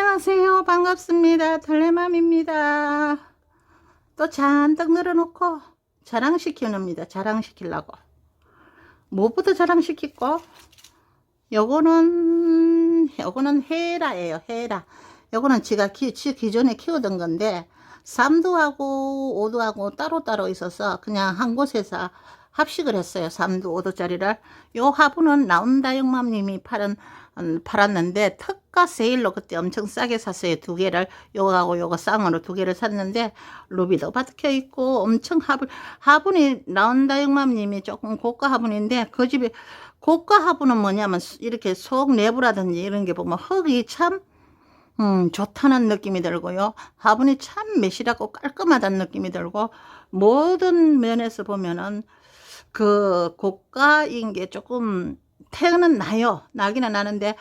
안녕하세요. 반갑습니다. 털레맘입니다. 또 잔뜩 늘어놓고 자랑시키는입니다. 자랑시키려고. 무엇부터 자랑시키고? 요거는, 요거는 헤라예요. 헤라. 요거는 제가 기, 지- 기존에 키우던 건데, 3두하고 5두하고 따로따로 있어서 그냥 한 곳에서 합식을 했어요. 3두, 5두짜리를. 요 화분은 나온다 영맘님이 팔은, 음, 팔았는데, 특가 세일로 그때 엄청 싸게 샀어요. 두 개를. 요거하고 요거 쌍으로 두 개를 샀는데, 루비도 박혀 있고, 엄청 화분, 화분이 나온다 영맘님이 조금 고가 화분인데, 그 집에, 고가 화분은 뭐냐면, 이렇게 속 내부라든지 이런 게 보면 흙이 참, 음, 좋다는 느낌이 들고요. 화분이 참 매실하고 깔끔하다는 느낌이 들고, 모든 면에서 보면은, 그 고가인 게 조금 태는 나요. 나기는 나는데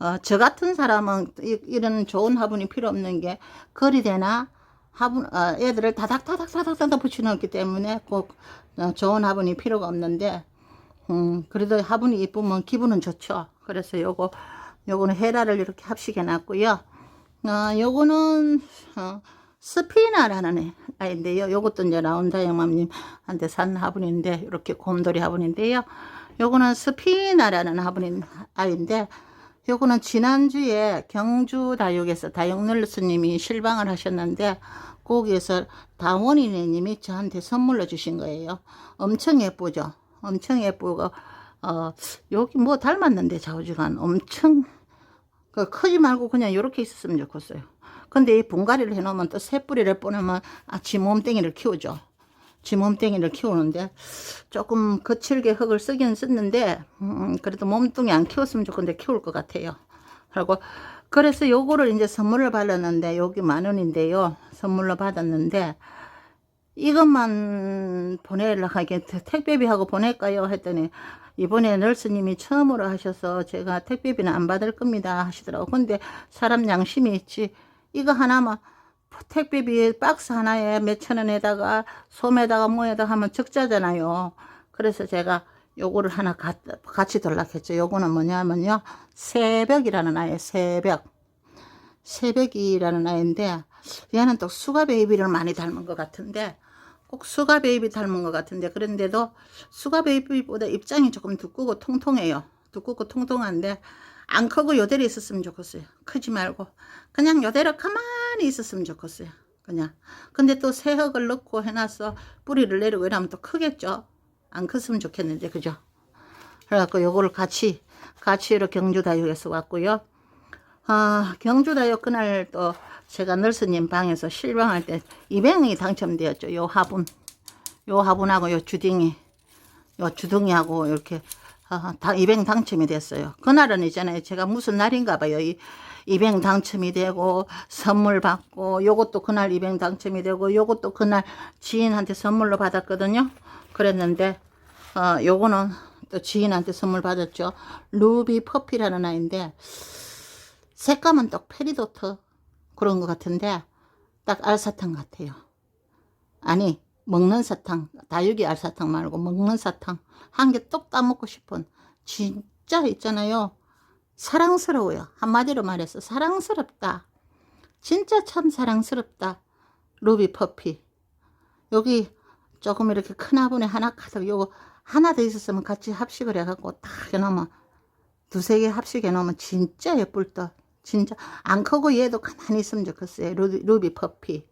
어, 저 같은 사람은 이, 런 좋은 화분이 필요 없는 게 거리대나 화분 어, 애들을 다닥다닥 다닥다닥 붙여넣기 때문에 꼭 어, 좋은 화분이 필요가 없는데 음, 그래도 화분이 이쁘면 기분은 좋죠. 그래서 요거 요거는 헤라를 이렇게 합식해 놨고요. 어, 요거는 어, 스피나라는 애- 아이인데요. 요것도 이제 라운다 영맘님한테 산 화분인데 이렇게 곰돌이 화분인데요. 요거는 스피나라는 화분인 아이인데 요거는 지난주에 경주 다육에서 다육널스님이 실방을 하셨는데 거기에서 다원이네님이 저한테 선물로 주신 거예요. 엄청 예쁘죠. 엄청 예쁘고 어 여기 뭐 닮았는데 좌우지간 엄청 그 크지 말고 그냥 이렇게 있었으면 좋겠어요. 근데 이 분갈이를 해놓으면 또 새뿌리를 보내면 아, 지 몸뚱이를 키우죠. 지 몸뚱이를 키우는데 조금 거칠게 흙을 쓰긴 썼는데 음, 그래도 몸뚱이 안 키웠으면 좋겠는데 키울 것 같아요. 그리고 그래서 요거를 이제 선물을 받았는데 여기 만 원인데요. 선물로 받았는데 이것만 보내려고 하게 택배비하고 보낼까요? 했더니 이번에 널스님이 처음으로 하셔서 제가 택배비는 안 받을 겁니다 하시더라고. 근데 사람 양심이 있지. 이거 하나만 택배비 박스 하나에 몇천 원에다가 솜에다가 뭐에다가 하면 적자잖아요. 그래서 제가 요거를 하나 가, 같이 들락했죠. 요거는 뭐냐면요. 새벽이라는 아이, 새벽. 새벽이라는 아이인데 얘는 또 수가 베이비를 많이 닮은 것 같은데 꼭 수가 베이비 닮은 것 같은데 그런데도 수가 베이비보다 입장이 조금 두껍고 통통해요. 두껍고 통통한데 안 크고 요대로 있었으면 좋겠어요. 크지 말고 그냥 요대로 가만히 있었으면 좋겠어요. 그냥 근데 또 새흙을 넣고 해놔서 뿌리를 내리고 이러면 또 크겠죠. 안 컸으면 좋겠는데 그죠? 그래갖고 요거를 같이 같이 이렇게 경주다육에서 왔고요. 아, 경주다육 그날 또 제가 널스님 방에서 실방할 때 200명이 당첨되었죠. 요 화분, 요 화분하고 요 주둥이, 요 주둥이하고 이렇게 아, 다200 당첨이 됐어요. 그날은 있잖아요. 제가 무슨 날인가 봐요. 이200 당첨이 되고 선물 받고 요것도 그날 200 당첨이 되고 요것도 그날 지인한테 선물로 받았거든요. 그랬는데 어, 요거는 또 지인한테 선물 받았죠. 루비 퍼피라는 아이인데 색감은 또 페리도트 그런 것 같은데 딱 알사탕 같아요. 아니 먹는 사탕 다육이 알사탕 말고 먹는 사탕 한 개 똑 따먹고 싶은 진짜 있잖아요. 사랑스러워요. 한마디로 말해서 사랑스럽다. 진짜 참 사랑스럽다. 루비 퍼피. 여기 조금 이렇게 큰 화분에 하나 가득 요거 하나 더 있었으면 같이 합식을 해갖고 딱 해놓으면 두세 개 합식해 놓으면 진짜 예쁠 듯. 진짜 안 크고 얘도 가만히 있으면 좋겠어요. 루비, 루비 퍼피.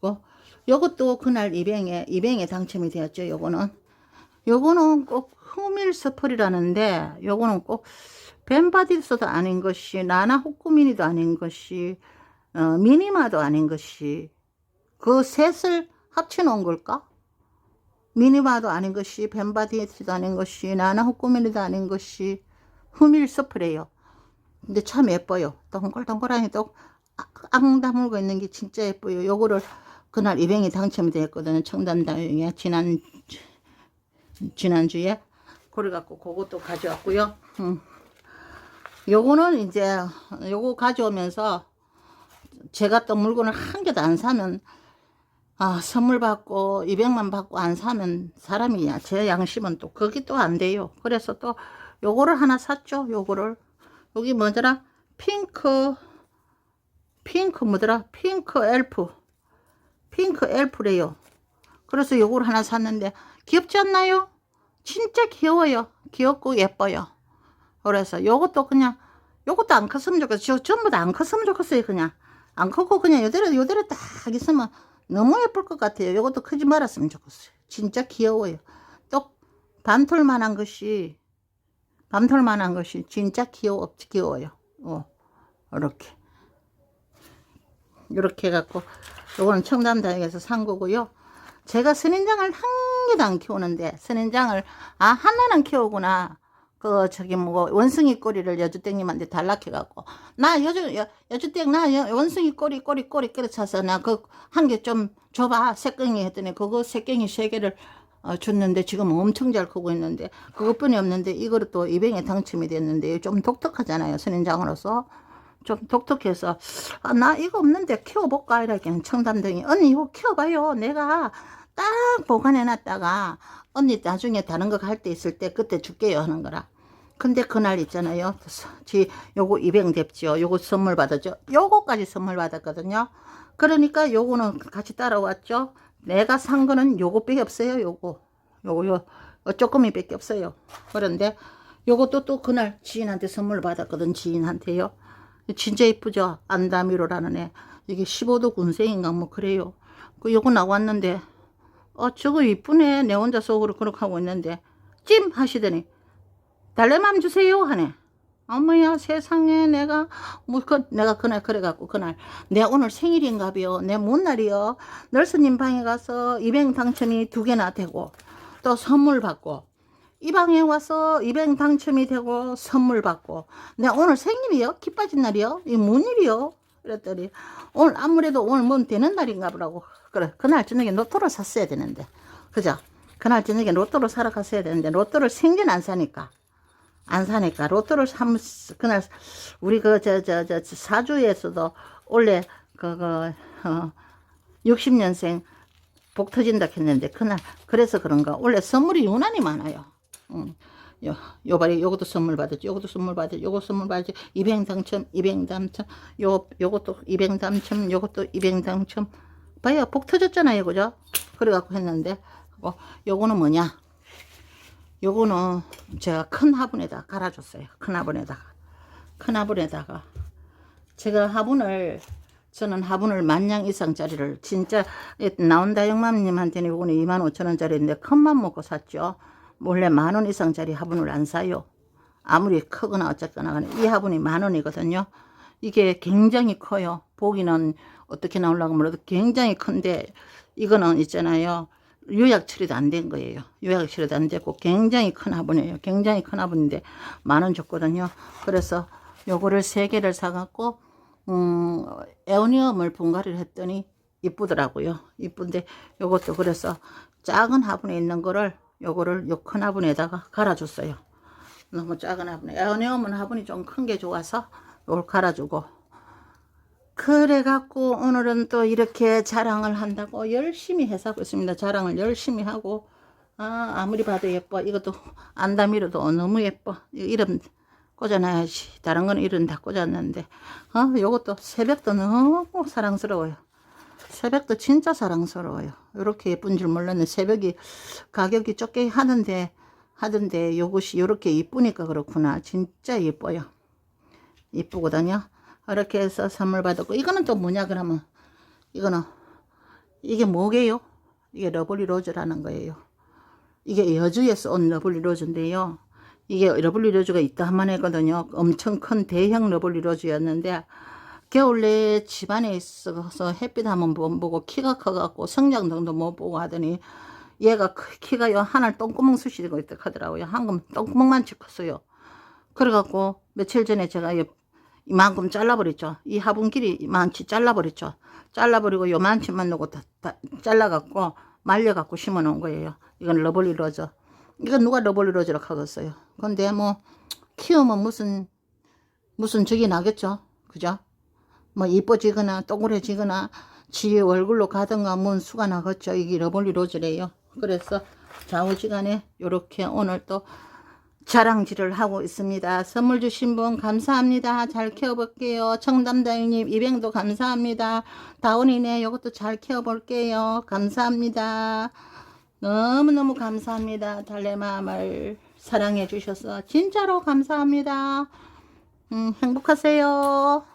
고 요것도 그날 이뱅에 이뱅에 당첨이 되었죠. 요거는 요거는 꼭 후밀 스펄이라는데 요거는 꼭 벤바디스도 아닌 것이 나나 호쿠미니도 아닌 것이 어, 미니마도 아닌 것이 그 셋을 합쳐 놓은 걸까? 미니마도 아닌 것이 벤바디스도 아닌 것이 나나 호쿠미니도 아닌 것이 후밀 스프레요. 근데 참 예뻐요. 동글동글하니 또 앙 다물고 있는 게 진짜 예뻐요. 요거를 그날 입행이 당첨이 됐거든요. 청담다육에 지난 지난주에 그래갖고 그것도 가져왔고요. 음. 요거는 이제 요거 가져오면서 제가 또 물건을 한 개도 안 사면 아 선물 받고 200만 받고 안 사면 사람이 제 양심은 또 그게 또 안 돼요. 그래서 또 요거를 하나 샀죠. 요거를 여기 뭐더라 핑크 핑크 뭐더라? 핑크 엘프. 핑크 엘프래요. 그래서 요걸 하나 샀는데 귀엽지 않나요? 진짜 귀여워요. 귀엽고 예뻐요. 그래서 요것도 그냥 요것도 안 컸으면 좋겠어요. 저 전부 다 안 컸으면 좋겠어요. 그냥 안 크고 그냥 요대로 요대로 딱 있으면 너무 예쁠 것 같아요. 요것도 크지 말았으면 좋겠어요. 진짜 귀여워요. 또 밤톨만한 것이 밤톨만한 것이 진짜 귀여워 귀여워요. 어, 이렇게 이렇게 해갖고 요거는 청담다육에서 산 거고요. 제가 선인장을 한 개도 안 키우는데 선인장을 아 하나는 키우구나. 그 저기 뭐 원숭이 꼬리를 여주땡님한테 달락해갖고 나 여주 여, 여주땡 나 여- 원숭이 꼬리 꼬리 꼬리 꼬리 차서 나 그 한 개 좀 줘봐 새끼이 했더니 그거 새끼이 세 개를 어, 줬는데 지금 엄청 잘 크고 있는데 그것뿐이 없는데 이거를 또 입행에 당첨이 됐는데 좀 독특하잖아요 선인장으로서 좀 독특해서 아, 나 이거 없는데 키워볼까? 이렇게 청담동이 언니 이거 키워봐요. 내가 딱 보관해놨다가 언니 나중에 다른 거 할 때 있을 때 그때 줄게요 하는 거라. 근데 그날 있잖아요. 지 요거 입행됐지요. 요거 선물 받았죠. 요거까지 선물 받았거든요. 그러니까 요거는 같이 따라왔죠. 내가 산 거는 요거밖에 없어요 요거. 요거 요 어, 조금이밖에 없어요. 그런데 요것도 또 그날 지인한테 선물 받았거든 지인한테요 진짜 이쁘죠? 안다미로라는 애. 이게 15도 군생인가 뭐 그래요. 그 요거 나왔는데 어 저거 이쁘네. 내 혼자 속으로 그렇게 하고 있는데 찜 하시더니 달래맘 주세요 하네. 어머야 세상에 내가 뭐 그, 내가 그날 그래 갖고 그날 내 오늘 생일인가비요 내 못날이요 널스님 방에 가서 입행 당첨이 두 개나 되고 또 선물 받고 이 방에 와서 입행 당첨이 되고 선물 받고 내 오늘 생일이요? 기 빠진 날이요? 이 뭔 일이요? 그랬더니 오늘 아무래도 오늘 뭔 되는 날인가 보라고 그래 그날 저녁에 로또를 샀어야 되는데 그죠? 그날 저녁에 로또를 사러 갔어야 되는데 로또를 생전 안 사니까 안 사니까 로또를 한 그날 우리 그 저 저 저 사주에서도 원래 그거 어 60년생 복 터진다 했는데 그날 그래서 그런가 원래 선물이 유난히 많아요. 응. 요, 요 발이 요것도 선물 받았지 요것도 선물 받았지 요거 선물 받았지. 입행 당첨 입행 당첨 요 요것도 입행 당첨 요것도 입행 당첨. 봐요 복 터졌잖아요 그죠? 그래 갖고 했는데 어, 요거는 뭐냐? 요거는 제가 큰 화분에다 갈아줬어요 큰 화분에다가. 큰 화분에다가. 제가 화분을 저는 화분을 만냥 이상짜리를 진짜 나온다 영맘님한테는 요거는 2만 5천 원짜리인데 큰맘 먹고 샀죠 원래 만 원 이상짜리 화분을 안 사요. 아무리 크거나 어쨌거나 이 화분이 만 원이거든요. 이게 굉장히 커요. 보기는 어떻게 나오려고 몰라도 굉장히 큰데 이거는 있잖아요. 요약 처리도 안 된 거예요. 요약 처리도 안 됐고 굉장히 큰 화분이에요. 굉장히 큰 화분인데 만 원 줬거든요. 그래서 요거를 세 개를 사갖고 음, 에어니엄을 분갈이를 했더니 이쁘더라고요. 이쁜데 요것도 그래서 작은 화분에 있는 거를 요거를 요 큰 화분에다가 갈아줬어요. 너무 작은 화분에. 에어네오면 화분이 좀 큰 게 좋아서 요걸 갈아주고. 그래갖고 오늘은 또 이렇게 자랑을 한다고 열심히 해서 있습니다. 자랑을 열심히 하고. 아 아무리 봐도 예뻐. 이것도 안다미로도 너무 예뻐. 이 이름 꽂아놔야지. 다른 거는 이름 다 꽂았는데. 어 요것도 새벽도 너무 사랑스러워요. 새벽도 진짜 사랑스러워요. 이렇게 예쁜 줄 몰랐네. 새벽이 가격이 적게 하는데 하던데 요것이 이렇게 이쁘니까 그렇구나. 진짜 예뻐요. 이쁘거든요. 이렇게 해서 선물 받았고 이거는 또 뭐냐 그러면 이거는 이게 뭐게요? 이게 러블리 로즈라는 거예요. 이게 여주에서 온 러블리 로즈인데요. 이게 러블리 로즈가 있다 한 만 했거든요. 엄청 큰 대형 러블리 로즈였는데 겨울 내 집안에 있어서 햇빛 한번 못 보고 키가 커갖고 성장등도 못 보고 하더니 얘가 크- 키가 요 하늘 똥구멍 쑤시고 있다 하더라고요. 한금 똥구멍만 컸어요. 그래갖고 며칠 전에 제가 이- 이만큼 잘라버렸죠. 이 화분 길이 이만치 잘라버렸죠. 잘라버리고 요만치만 놓고 다, 다 잘라갖고 말려갖고 심어 놓은 거예요. 이건 러블리 로즈. 이건 누가 러블리 로즈라고 하겠어요. 근데 뭐 키우면 무슨 무슨 적이 나겠죠. 그죠? 뭐 이뻐지거나 동그래지거나 지 얼굴로 가든가 뭔 수가 나겠죠. 이게 러블리 로즈래요. 그래서 좌우지간에 요렇게 오늘 또 자랑질을 하고 있습니다. 선물 주신 분 감사합니다. 잘 키워볼게요. 청담다육님 200도 감사합니다. 다운이네 이것도 잘 키워볼게요. 감사합니다. 너무너무 감사합니다. 달래 마음을 사랑해 주셔서 진짜로 감사합니다. 음, 행복하세요.